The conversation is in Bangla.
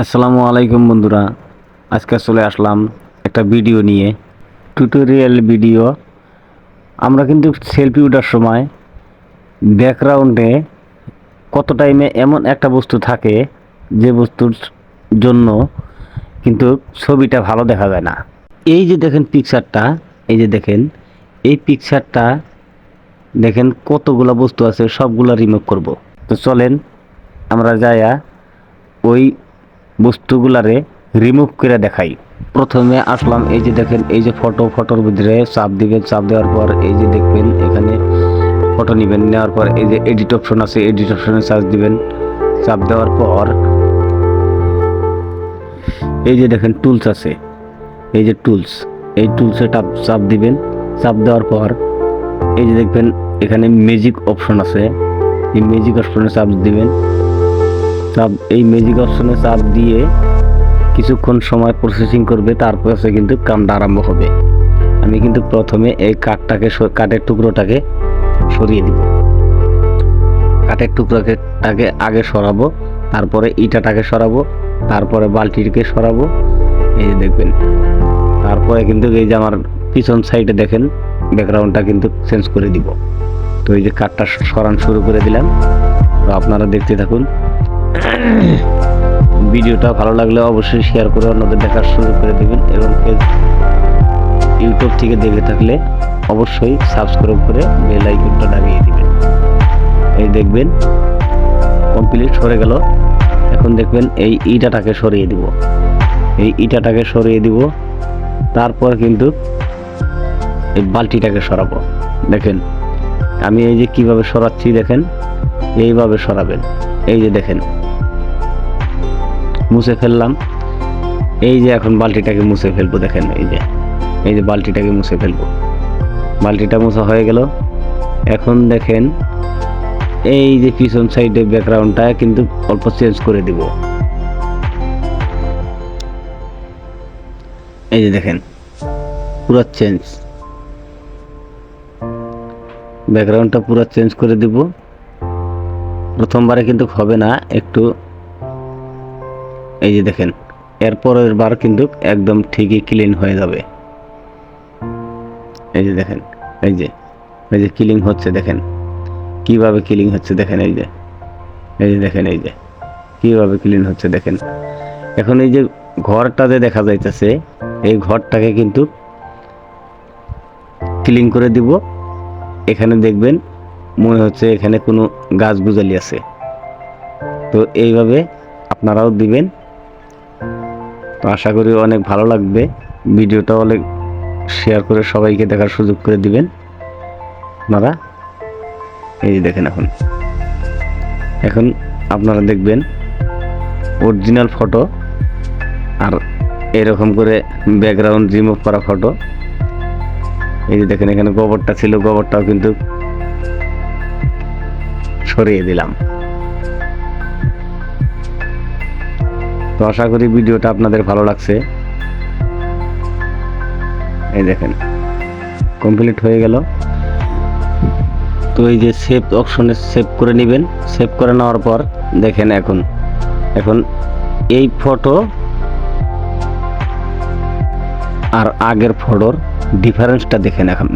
আসসালামু আলাইকুম বন্ধুরা, আজকে চলে আসলাম একটা ভিডিও নিয়ে। টিউটোরিয়াল ভিডিও আমরা কিন্তু সেলফি ওঠার সময় ব্যাকগ্রাউন্ডে কত টাইমে এমন একটা বস্তু থাকে যে বস্তুর জন্য কিন্তু ছবিটা ভালো দেখা যায় না। এই যে দেখেন পিকচারটা এই যে দেখেন, এই পিকচারটা দেখেন কতগুলা বস্তু আছে, সবগুলো রিমুভ করব। তো চলেন আমরা যাইয়া ওই বস্তুগুলারে রিমুভ করে দেখাই। প্রথমে আসলাম, এই যে দেখেন, এই যে ফটো ফটোর ভিতরে চাপ দিবেন, চাপ দেওয়ার পর এই যে দেখবেন, এখানে ফটো নেবেন, নেওয়ার পর এই যে এডিট অপশন আছে এডিট অপশনে চার্জ দিবেন। চাপ দেওয়ার পর এই যে দেখেন টুলস আছে। এই যে টুলস এই টুলসে টাপ চাপ দিবেন। চাপ দেওয়ার পর এই যে দেখবেন, এখানে ম্যাজিক অপশন আছে। এই ম্যাজিক অপশনে চাপ দিবেন। চাপ, এই ম্যাজিক অপশনে চাপ দিয়ে কিছুক্ষণ সময় প্রসেসিং করবে, তারপর সে কিন্তু কামটা আরম্ভ হবে। আমি কিন্তু প্রথমে এই কাঠটাকে কাঠের টুকরোটাকে সরিয়ে দিব। কাঠের টুকরোকে টাকে আগে সরাবো, তারপরে ইটাটাকে সরাবো, তারপরে বালতিটাকে সরাবো। এই যে দেখবেন, তারপরে কিন্তু এই যে আমার পিছন সাইডে দেখেন ব্যাকগ্রাউন্ডটা কিন্তু চেঞ্জ করে দিব। তো এই যে কাঠটা সরান শুরু করে দিলাম। তো আপনারা দেখতে থাকুন ভিডিওটা ভালো লাগলে অবশ্যই শেয়ার করে অন্যদের দেখার সুযোগ করে দেবেন এবং ইউটিউব থেকে দেখে থাকলে অবশ্যই সাবস্ক্রাইব করে বেল আইকনটা দাবিয়ে দিবেন। এই দেখবেন কমপ্লিট সরে গেল। এখন দেখবেন এই ইটাটাকে সরিয়ে দিব। এই ইটাটাকে সরিয়ে দিব। তারপর কিন্তু এই বালতিটাকে সরাবো। দেখেন, আমি এই যে কীভাবে সরাচ্ছি দেখেন, এইভাবে সরাবেন। এই যে দেখেন। মুছে ফেললাম। এই যে এখন বালতিটাকে মুছে ফেলব, দেখেন এই যে। এই যে বালতিটাকে মুছে ফেলব। বালতিটা মুছা হয়ে গেল। এখন দেখেন, এই যে পিছন সাইডে ব্যাকগ্রাউন্ডটা কিন্তু অল্প চেঞ্জ করে দিব। এই যে দেখেন, পুরো চেঞ্জ ব্যাকগ্রাউন্ডটা পুরো চেঞ্জ করে দিব। প্রথমবারে কিন্তু হবে না, একটু এই যে দেখেন এরপরের বার কিন্তু একদম ঠিকই ক্লিন হয়ে যাবে। এই যে দেখেন, এই যে এই যে ক্লিন হচ্ছে দেখেন, কীভাবে ক্লিন হচ্ছে দেখেন, এই যে এই যে দেখেন, এই যে, কীভাবে ক্লিন হচ্ছে দেখেন। এখন এই যে ঘরটা যে দেখা যাইতেছে, এই ঘরটাকে কিন্তু ক্লিন করে দিব। এখানে দেখবেন মনে হচ্ছে এখানে কোনো গাছ গুজালি আছে। তো এইভাবে আপনারাও দিবেন। তো আশা করি অনেক ভালো লাগবে। ভিডিওটা অনেক শেয়ার করে সবাইকে দেখার সুযোগ করে দিবেন। আপনারা এই দেখেন এখন। এখন আপনারা দেখবেন অরিজিনাল ফটো আর এরকম করে ব্যাকগ্রাউন্ড রিমুভ করা ফটো এই যে দেখেন এখানে গোবরটা ছিল, গোবরটাও কিন্তু সরিয়ে দিলাম। তো আশা করি ভিডিওটা আপনাদের ভালো লাগছে। এই দেখেন কমপ্লিট হয়ে গেল। তো এই যে সেভ অপশনে সেভ করে নেবেন। সেভ করে নেওয়ার পর দেখেন এখন এখন এই ফটো আর আগের ফটোর ডিফারেন্সটা দেখেন এখন।